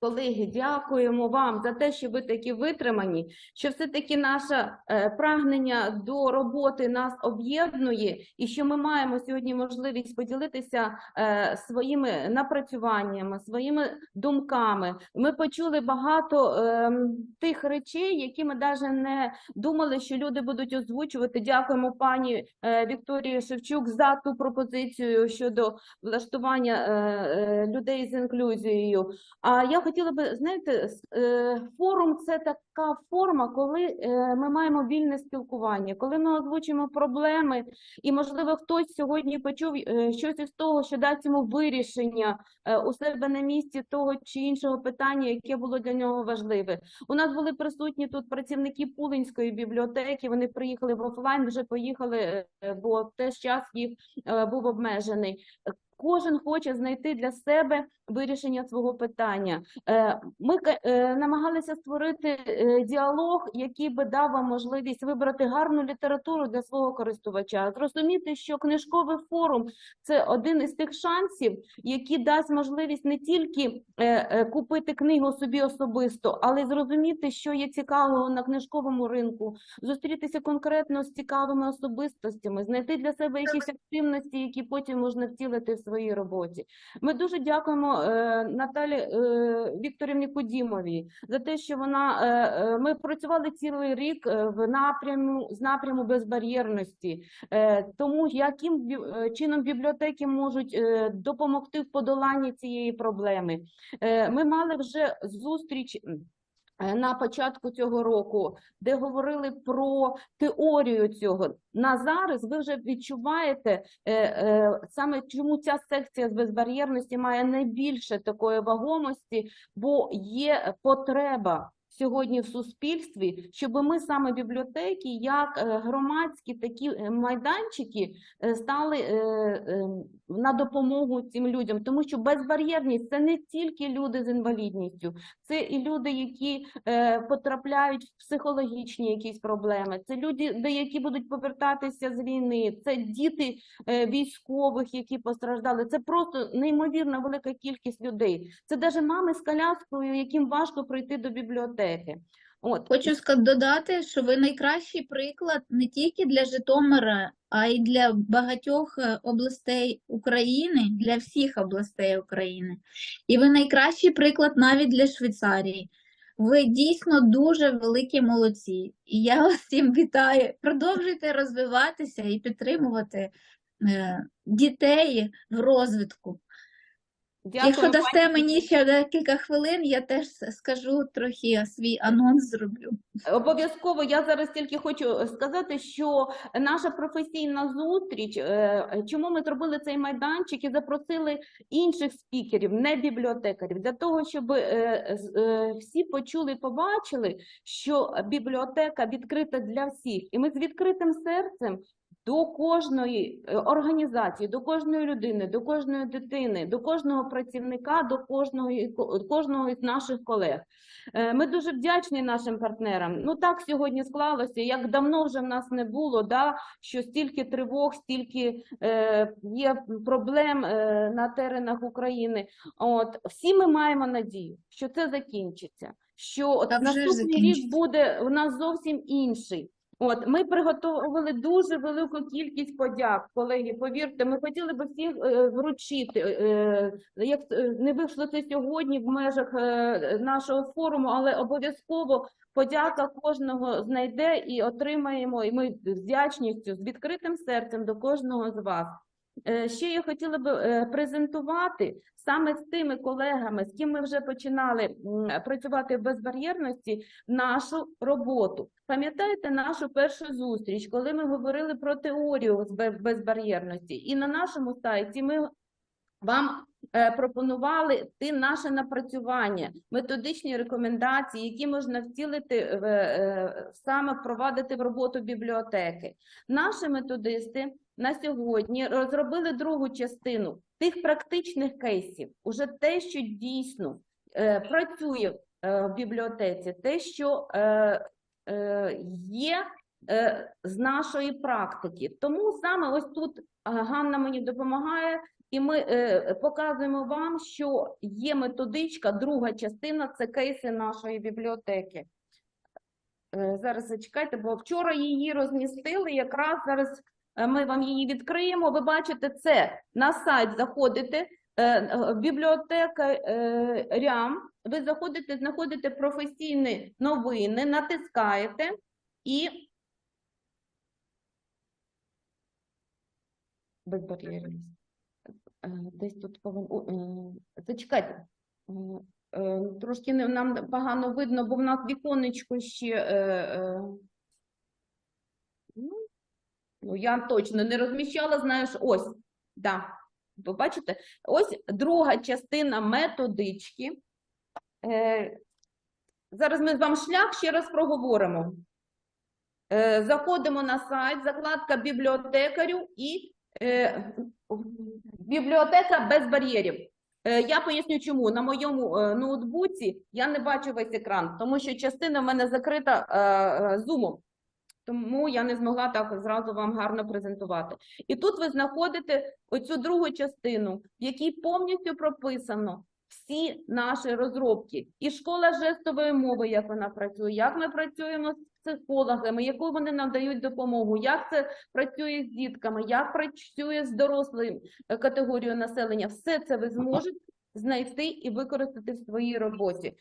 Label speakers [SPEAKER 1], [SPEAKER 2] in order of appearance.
[SPEAKER 1] Колеги, дякуємо вам за те, що ви такі витримані, що все-таки наше е, прагнення до роботи нас об'єднує, і що ми маємо сьогодні можливість поділитися е, своїми напрацюваннями, своїми думками. Ми почули багато ем, тих речей, які ми навіть не думали, що люди будуть озвучувати. Дякуємо пані е, Вікторії Шевчук за ту пропозицію щодо влаштування людей з інклюзією. А я хотіла би, знаєте, е, форум це така форма, коли е, ми маємо вільне спілкування, коли ми озвучуємо проблеми, і можливо хтось сьогодні почув е, щось із того, що дасть йому вирішення у себе на місці того чи іншого питання, яке було для нього важливе. У нас були присутні тут працівники Пулинської бібліотеки. Вони приїхали в офлайн, вже поїхали, бо теж час їх був обмежений. Кожен хоче знайти для себе вирішення свого питання. Е, Ми е, намагалися створити е, діалог, який би дав вам можливість вибрати гарну літературу для свого користувача, зрозуміти, що книжковий форум це один із тих шансів, який дасть можливість не тільки купити книгу собі особисто, але й зрозуміти, що є цікавого на книжковому ринку, зустрітися конкретно з цікавими особистостями, знайти для себе якісь активності, які потім можна втілити в своїй роботі. Ми дуже дякуємо е, Наталі е, Вікторівні Кудімовій за те, що вона е, ми працювали цілий рік в напряму з напряму безбар'єрності, тому яким чином бібліотеки можуть допомогти в подоланні цієї проблеми. Ми мали вже зустріч. Е, На початку цього року, де говорили про теорію цього, на зараз ви вже відчуваєте е, е, саме чому ця секція з безбар'єрності має найбільше такої вагомості, бо є потреба сьогодні в суспільстві, щоб ми саме бібліотеки, як е, громадські такі е, майданчики, е, стали на допомогу цим людям, тому що безбар'єрність це не тільки люди з інвалідністю, це і люди, які потрапляють в психологічні якісь проблеми, це люди, деякі будуть повертатися з війни, це діти військових, які постраждали. Це просто неймовірно велика кількість людей. Це навіть мами з коляскою, яким важко прийти до бібліотеки. От
[SPEAKER 2] Хочу додати, що ви найкращий приклад не тільки для Житомира, а й для багатьох е, областей України, для всіх областей України. І ви найкращий приклад навіть для Швейцарії. Ви дійсно дуже великі молодці. І я вас всім вітаю. Продовжуйте розвиватися і підтримувати е, дітей в розвитку. Якщо
[SPEAKER 1] дякую,
[SPEAKER 2] дасте мені ще декілька хвилин, я теж скажу трохи свій анонс зроблю.
[SPEAKER 1] Обов'язково я зараз тільки хочу сказати, що наша професійна зустріч, е, чому ми зробили цей майданчик і запросили інших спікерів, не бібліотекарів, для того, щоб е, е, всі почули і побачили, що бібліотека відкрита для всіх, і ми з відкритим серцем. До кожної е, організації, до кожної людини, до кожної дитини, до кожного працівника, до кожного, кожного із наших колег. Е, Ми дуже вдячні нашим партнерам. Ну так сьогодні склалося, як давно вже в нас не було, да, що стільки тривог, стільки е, є проблем е, на теренах України. От всі ми маємо надію, що це закінчиться. Що от наступний рік буде у нас зовсім інший. От ми приготували дуже велику кількість подяк, колеги. Повірте, ми хотіли би всіх е, вручити. Е, як е, не вийшло це сьогодні в межах нашого форуму, але обов'язково подяка кожного знайде і отримаємо. І ми з вдячністю, з відкритим серцем до кожного з вас. Е, Ще я хотіла би е, презентувати саме з тими колегами, з ким ми вже починали працювати в безбар'єрності, нашу роботу. Пам'ятаєте нашу першу зустріч, коли ми говорили про теорію безбар'єрності, і на нашому сайті ми вам е, пропонували ти наше напрацювання, методичні рекомендації, які можна втілити саме впровадити в роботу бібліотеки. Наші методисти на сьогодні розробили другу частину тих практичних кейсів, уже те, що дійсно е, працює е, в бібліотеці, те, що е, е, є е, з нашої практики. Тому саме ось тут е, Ганна мені допомагає, і ми е, показуємо вам, що є методичка, друга частина це кейси нашої бібліотеки. Е, Зараз зачекайте, бо вчора її розмістили. Якраз зараз ми вам її відкриємо. Ви бачите це на сайт заходите. е, е, Бібліотека е, РЯМ. Ви заходите, знаходите професійні новини, натискаєте і безбар'єрність. Е, Десь тут повинен. Зачекайте. Е, е, Трошки нам погано видно, бо в нас віконечко ще. Е, е, Ну, я точно не розміщала, знаєш, ось. Да. Ви бачите? Ось друга частина методички. Е, Зараз ми вам шлях ще раз проговоримо. Е, Заходимо на сайт, закладка бібліотекарю і е, бібліотека без бар'єрів. Е, Я поясню, чому на моєму е, ноутбуці я не бачу весь екран, тому що частина в мене закрита е, е, зумом. Тому я не змогла так зразу вам гарно презентувати. І тут ви знаходите оцю другу частину, в якій повністю прописано всі наші розробки. І школа жестової мови, як вона працює, як ми працюємо з психологами, яку вони надають допомогу, як це працює з дітками, як працює з дорослою е, категорією населення. Все це ви зможете знайти і використати в своїй роботі.